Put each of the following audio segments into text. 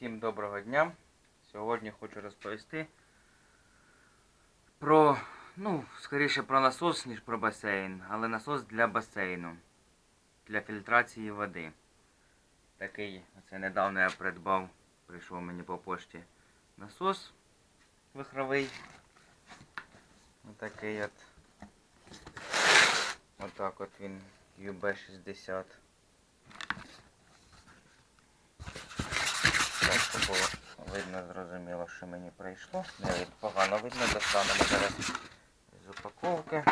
Всім доброго дня. Сьогодні хочу розповісти про, ну, скоріше про насос, ніж про басейн, але насос для басейну, для фільтрації води. Такий, оце недавно я придбав, прийшов мені по пошті насос вихровий. Отакий от. Отак от він UB60. Так, щоб було видно, зрозуміло, що мені прийшло. Не погано видно, достанемо зараз з упаковки.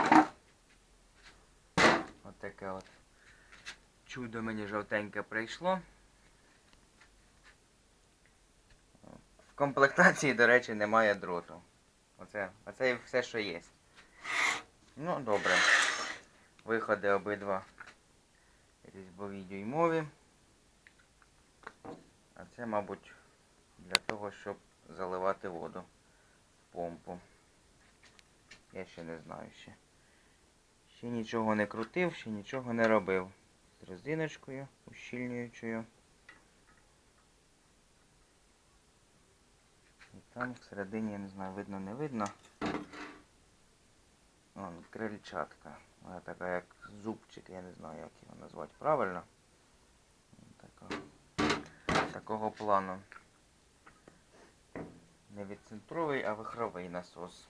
Отаке от чудо мені жовтеньке прийшло. В комплектації, до речі, немає дроту. Оце, оце і все, що є. Ну, добре. Виходи обидва різьбові дюймові. А це, мабуть, для того, щоб заливати воду в помпу. Я ще не знаю ще. Ще нічого не крутив, ще нічого не робив. З резиночкою, ущільнюючою. І там всередині, я не знаю, видно, не видно. Вон, крильчатка. Вона така як зубчик, я не знаю, як його назвати правильно. Такого плану. Не відцентровий, а вихровий насос.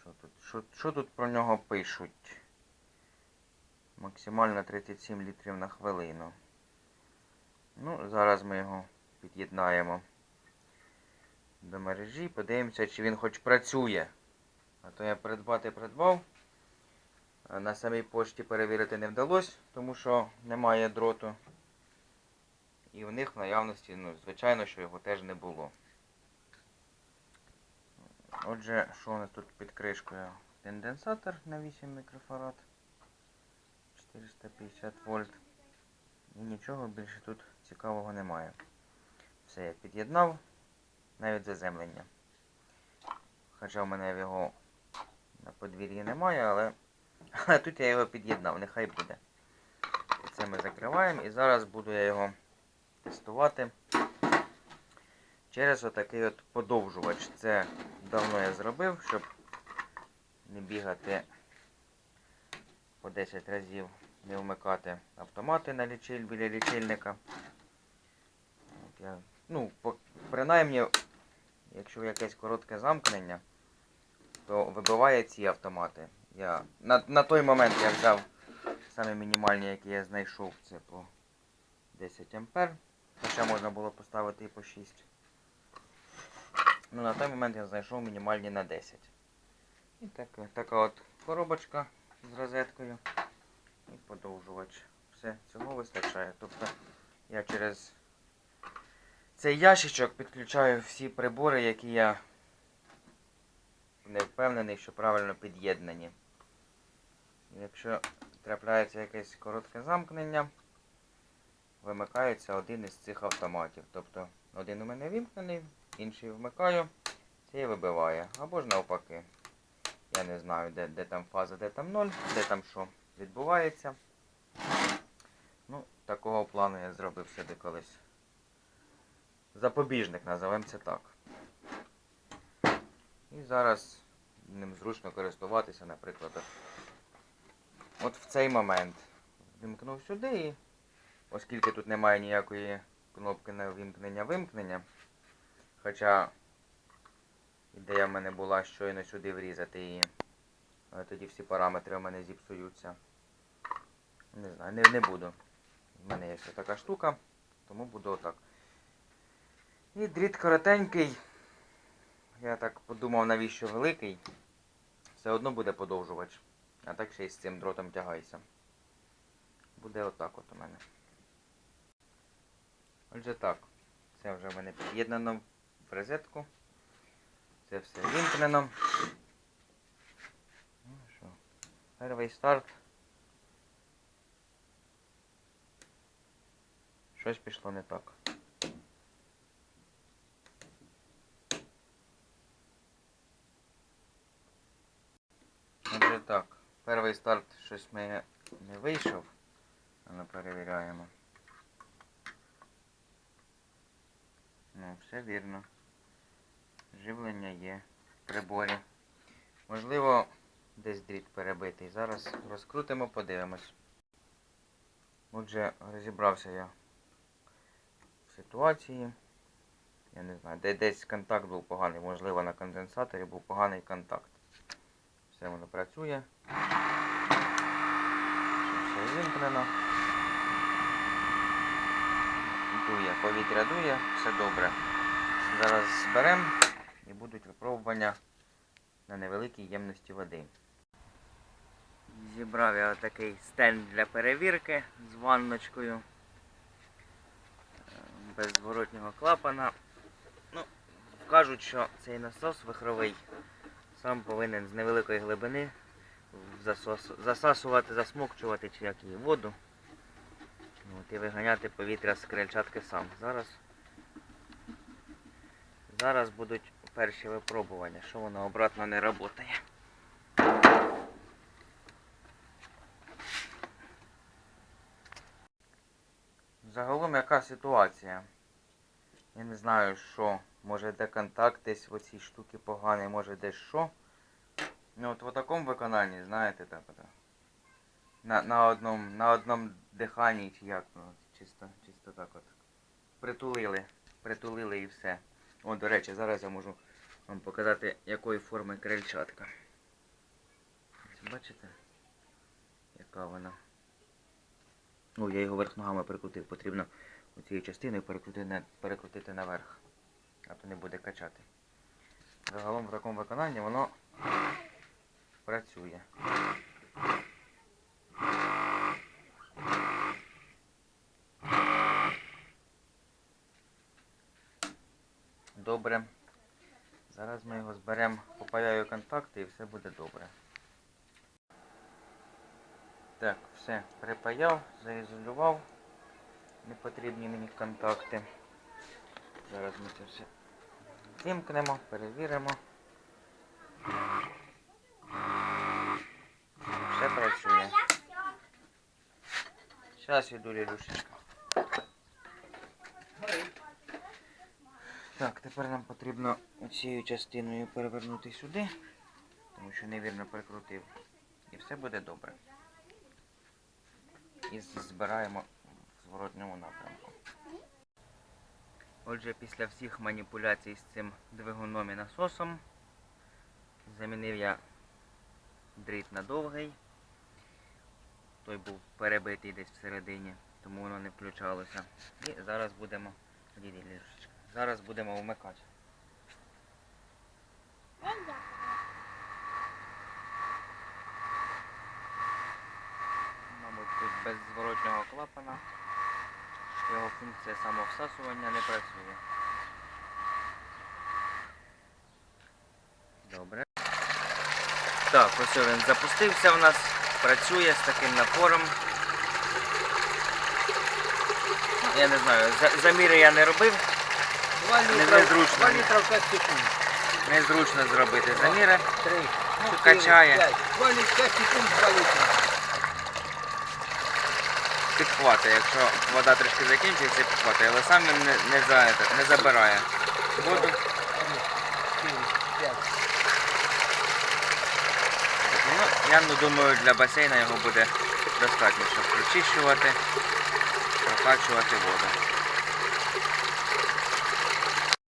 Що тут, що, що тут про нього пишуть? Максимально 37 літрів на хвилину. Ну, зараз ми його під'єднаємо до мережі, подивимося, чи він хоч працює. А то я придбати придбав. На самій пошті перевірити не вдалося, тому що немає дроту. І в них в наявності, ну, звичайно, що його теж не було. Отже, що у нас тут під кришкою? Конденсатор на 8 мікрофарад. 450 вольт. І нічого більше тут цікавого немає. Все, я під'єднав, навіть заземлення. Хоча в мене його на подвір'ї немає, але, але тут я його під'єднав, нехай буде. Це ми закриваємо і зараз буду я його тестувати через отакий от подовжувач. Це давно я зробив, щоб не бігати по 10 разів, не вмикати автомати на лічиль біля лічильника. От я, ну, по, принаймні, якщо якесь коротке замкнення, то вибиває ці автомати. Я, на, на той момент я взяв саме мінімальні, які я знайшов, це по 10 ампер. Хоча можна було поставити і по 6. Ну, на той момент я знайшов мінімальні на 10. І так, така от коробочка з розеткою. І подовжувач. Все, цього вистачає. Тобто я через цей ящичок підключаю всі прибори, які я не впевнений, що правильно під'єднані. Якщо трапляється якесь коротке замкнення, вимикається один із цих автоматів. Тобто один у мене вімкнений, інший вмикаю, цей вибиває. Або ж навпаки. Я не знаю, де, де там фаза, де там ноль, де там що відбувається. Ну, такого плану я зробив собі колись. Запобіжник, називаємо це так. І зараз ним зручно користуватися, наприклад. От в цей момент вимкнув сюди і оскільки тут немає ніякої кнопки на вимкнення-вимкнення, хоча ідея в мене була щойно сюди врізати її, але тоді всі параметри у мене зіпсуються. Не знаю, не, не буду. В мене є ще така штука, тому буду отак. І дріт коротенький. Я так подумав, навіщо великий. Все одно буде подовжувач. А так ще й з цим дротом тягайся. Буде отак от у мене. Отже так, це вже в мене під'єднано в розетку. Це все вімкнено. Ну що, перший старт. Щось пішло не так. Отже так, перший старт щось ми не вийшов. Але перевіряємо. Ну, все вірно. Живлення є в приборі. Можливо, десь дріт перебитий. Зараз розкрутимо, подивимось. Отже, розібрався я в ситуації. Я не знаю, де десь контакт був поганий, можливо на конденсаторі був поганий контакт. Все воно працює. Все вимкнено. Дує, повітря дує, все добре. Зараз зберемо будуть випробування на невеликій ємності води. Зібрав я такий стенд для перевірки з ванночкою. Е, Без зворотнього клапана. Ну, кажуть, що цей насос вихровий сам повинен з невеликої глибини засос- засасувати, засмокчувати чи як її воду. От, і виганяти повітря з крильчатки сам. Зараз, зараз будуть перші випробування, що воно обратно не працює. Загалом яка ситуація? Я не знаю, що. Може де контакт десь в оцій штуці поганий, може десь що. Ну от в такому виконанні, знаєте, так от. На, на одному на одному диханні чи як, ну, чисто, чисто так от. Притулили. Притулили і все. О, до речі, зараз я можу вам показати, якої форми крильчатка. Бачите? Яка вона? О, я його верх ногами прикрутив. Потрібно оцією частиною перекрутити, перекрутити наверх. А то не буде качати. Загалом в такому виконанні воно працює. Добре. Зараз ми його зберемо, попаяю контакти і все буде добре. Так, все, припаяв, заізолював непотрібні мені контакти. Зараз ми це все вимкнемо, перевіримо. Все працює. Зараз іду Лілюшечка. Так, тепер нам потрібно цією частиною перевернути сюди, тому що невірно прикрутив. І все буде добре. І збираємо в зворотньому напрямку. Отже, після всіх маніпуляцій з цим двигуном і насосом замінив я дріт на довгий. Той був перебитий десь всередині, тому воно не включалося. І зараз будемо. Діді, Лірушечка. Зараз будемо вмикати. Мабуть, тут без зворотнього клапана. Його функція самовсасування не працює. Добре. Так, ось він запустився в нас, працює з таким напором. Я не знаю, заміри я не робив, Два Не- літра, незручно. два літра в 5 секунд. незручно зробити заміри. Три. Ну, Що качає? п'ять. Два літра, 5 секунд, два літра. Підхватує, якщо вода трішки закінчується, підхватує, але сам він не, не, за, не забирає воду. Ну, я ну, думаю, для басейна його буде достатньо, щоб прочищувати, прокачувати воду.